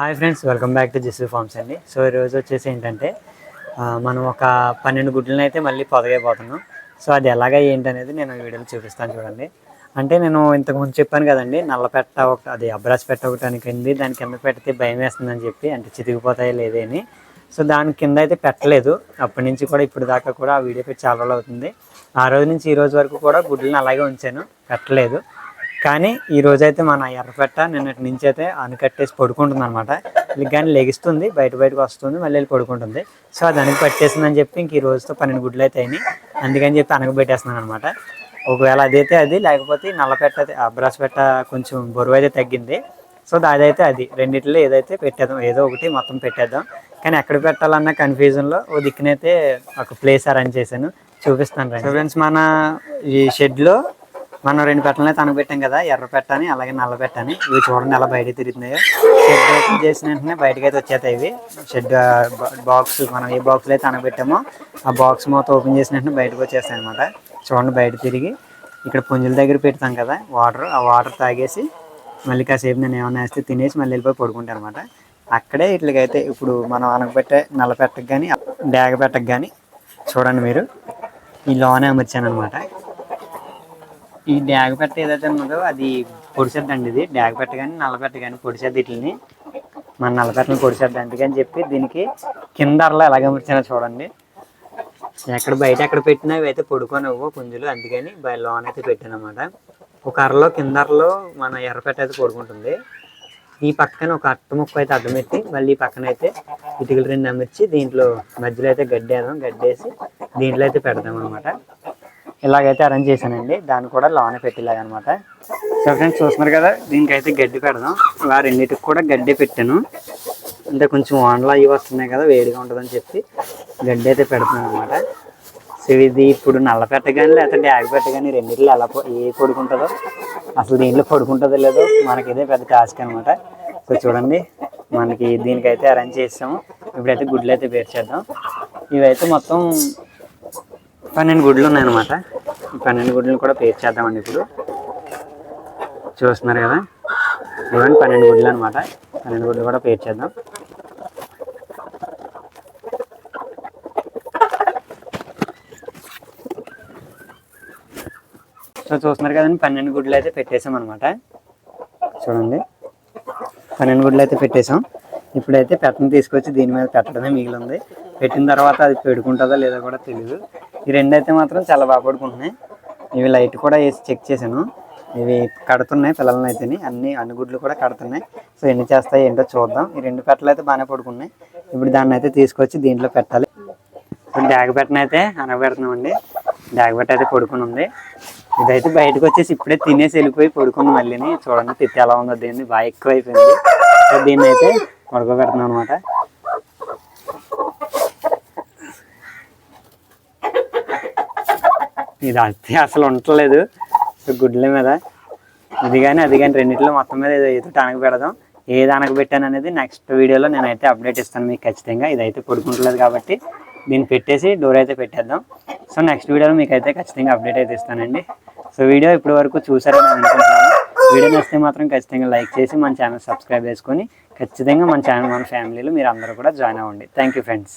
Hi friends welcome back to Jissu farms అండి. So ఈరోజు వచ్చేసి ఏంటంటే మనం ఒక పన్నెండు గుడ్లను అయితే మళ్ళీ పొదగైపోతున్నాం. సో అది ఎలాగ ఏంటి అనేది నేను వీడియోలో చూపిస్తాను చూడండి. అంటే నేను ఇంతకుముందు చెప్పాను కదండి నల్ల పెట్ట ఒక అది అబ్రాస్ పెట్ట ఒకటానికి అండి దాని కింద పెడితే భయం వేస్తుందని చెప్పి అంటే చితికిపోతాయి అని. సో దాని కింద అయితే పెట్టలేదు. అప్పటి నుంచి కూడా ఇప్పుడు దాకా కూడా ఆ వీడియో పెట్టి చాలా రోజులు అవుతుంది. ఆ రోజు నుంచి ఈ రోజు వరకు కూడా గుడ్లను అలాగే ఉంచాను పెట్టలేదు. కానీ ఈ రోజైతే మన ఎర్రపెట్ట నిన్నటి నుంచి అయితే అనుకట్టేసి పడుకుంటుంది అనమాట కానీ లెగిస్తుంది బయట బయటకు వస్తుంది మళ్ళీ వెళ్ళి పడుకుంటుంది. సో అది అనక పట్టేసిందని చెప్పి ఇంక ఈ రోజుతో పన్నెండు గుడ్లు అయితే అయినాయి. అందుకని చెప్పి అనగబెట్టేస్తున్నాను అనమాట ఒకవేళ అదైతే అది లేకపోతే నల్లపెట్ట అబ్రాస్ పెట్ట కొంచెం బరువు అయితే తగ్గింది. సో అదైతే అది. రెండిట్లో ఏదైతే పెట్టేద్దాం ఏదో ఒకటి మొత్తం పెట్టేద్దాం. కానీ ఎక్కడ పెట్టాలన్న కన్ఫ్యూజన్లో ఓ దిక్కునైతే ఒక ప్లేస్ అరేంజ్ చేశాను. చూపిస్తాను ఫ్రెండ్స్ మన ఈ షెడ్లో మనం రెండు పెట్టలనే తనకు పెట్టాం కదా ఎర్ర పెట్టని అలాగే నల్ల పెట్టని ఇవి చూడండి ఎలా బయట తిరుగుతున్నాయో. షెడ్ ఓపెన్ చేసిన వెంటనే బయటకి అయితే వచ్చేస్తాయి ఇవి. షెడ్ బాక్స్ మనం ఏ బాక్స్లో అయితే అనబెట్టామో ఆ బాక్స్ మొత్తం ఓపెన్ చేసిన వెంటనే బయటకు వచ్చేస్తాయి అనమాట చూడండి బయట తిరిగి. ఇక్కడ పుంజుల దగ్గర పెడతాం కదా వాటర్. ఆ వాటర్ తాగేసి మళ్ళీ కాసేపు నేను ఏమైనా వేస్తే తినేసి మళ్ళీ వెళ్ళిపోయి పడుకుంటాను అనమాట అక్కడే వీటికైతే ఇప్పుడు మనం అనగబెట్టే నల్ల పెట్టకు కానీ డాగ పెట్టకు కానీ చూడండి మీరు. ఈ లోనే అమర్చాను అనమాట ఈ డ్యాగ్ పెట్ట ఏదైతే ఉన్నదో అది పొడిసేద్దండి ఇది. డ్యాగ్ పెట్ట కానీ నల్ల పెట్ట కానీ పొడిసేద్ది వీటిని మన నల్లపెట్టని పొడిసేద్ది అందుకని చెప్పి దీనికి కింద అరలో ఎలాగ అమర్చినా చూడండి. ఎక్కడ బయట ఎక్కడ పెట్టినా అయితే పొడుకోనివ్వు పుంజులు. అందుకని బయ లోన్ అయితే పెట్టాను అనమాట ఒక అరలో కింద అరలో మన ఎర్రపెట్ట అయితే పడుకుంటుంది. ఈ పక్కన ఒక అట్ట ముక్క అయితే అడ్డం పెట్టి మళ్ళీ ఈ పక్కన అయితే ఇటుకలు రెండు అమర్చి దీంట్లో మధ్యలో అయితే గడ్డి గడ్డేసి గడ్డి వేసి దీంట్లో అయితే పెడదాం అనమాట ఇలాగైతే అరేంజ్ చేశానండి. దాన్ని కూడా లోనే పెట్టేలాగనమాట. సో ఫ్రెండ్స్ చూస్తున్నారు కదా దీనికైతే గడ్డి పెడదాం. వారిన్నిటికి రెండింటికి కూడా గడ్డి పెట్టాను. అంటే కొంచెం వానలు అవి వస్తున్నాయి కదా వేడిగా ఉంటుందని చెప్పి గడ్డి అయితే పెడుతున్నాను అనమాట. సో ఇది ఇప్పుడు నల్ల పెట్ట కానీ లేకపోతే డ్యాగ్ పెట్ట కానీ రెండిట్లో ఎలా ఏ పడుకుంటుందో అసలు దీంట్లో పడుకుంటుందో లేదో మనకి ఇదే పెద్ద టాస్క్ అనమాట. సో చూడండి మనకి దీనికైతే అరేంజ్ చేసాము. ఇప్పుడైతే గుడ్లు అయితే పేర్చేద్దాం ఇవైతే మొత్తం పన్నెండు గుడ్లు ఉన్నాయన్నమాట. ఈ పన్నెండు గుడ్లను కూడా పేర్చేద్దామండి ఇప్పుడు. చూస్తున్నారు కదా? ఇవన్నీ పన్నెండు గుడ్లు అనమాట పన్నెండు గుడ్లు కూడా పేర్చేద్దాం సో చూస్తున్నారు కదండి పన్నెండు గుడ్లు అయితే పెట్టేసాం అనమాట చూడండి. పన్నెండు గుడ్లు అయితే పెట్టేసాం. ఇప్పుడైతే పెట్టను తీసుకొచ్చి దీని మీద పెట్టడమే మిగిలింది. పెట్టిన తర్వాత అది పెడుకుంటుందో లేదో కూడా తెలియదు ఈ రెండు అయితే మాత్రం చాలా బాగా పడుకుంటున్నాయి. ఇవి లైట్ కూడా వేసి చెక్ చేశాను. ఇవి కడుతున్నాయి పిల్లలని అయితే అన్ని అన్ని గుడ్లు కూడా కడుతున్నాయి. సో ఎన్ని చేస్తాయి ఏంటో చూద్దాం. ఈ రెండు పెట్టలు అయితే బాగానే పడుకున్నాయి. ఇప్పుడు దాన్ని అయితే తీసుకొచ్చి దీంట్లో పెట్టాలి. ఇప్పుడు డాగ పెట్టనైతే అనబెడుతున్నామండి. డాగ పెట్ట అయితే పడుకుని ఉంది. ఇదైతే బయటకు వచ్చేసి ఇప్పుడే తినేసి వెళ్ళిపోయి పడుకుంది మళ్ళీని. చూడండి తిత్తి ఎలా ఉందో. దీన్ని బాగా ఎక్కువ అయిపోయింది దీన్ని అయితే పడుకోబెడుతున్నాం అనమాట ఇది అంతే అసలు ఉండట్లేదు. సో గుడ్ల మీద. ఇది కానీ అది కానీ రెండింటిలో మొత్తం మీద ఏదో ఏదో పెడదాం. ఏది అనగబెట్టాను అనేది నెక్స్ట్ వీడియోలో నేనైతే అప్డేట్ ఇస్తాను మీకు ఖచ్చితంగా. ఇదైతే పడుకుంటలేదు కాబట్టి దీన్ని పెట్టేసి డోర్ అయితే పెట్టేద్దాం. సో నెక్స్ట్ వీడియోలో మీకు అయితే ఖచ్చితంగా అప్డేట్ అయితే ఇస్తానండి. సో వీడియో ఇప్పటి వరకు చూసారని అనుకుంటున్నాను. వీడియో నచ్చితే మాత్రం ఖచ్చితంగా లైక్ చేసి మన ఛానల్ సబ్స్క్రైబ్ చేసుకొని ఖచ్చితంగా మన ఛానల్ మన ఫ్యామిలీలో మీరు అందరూ కూడా జాయిన్ అవ్వండి. Thank you friends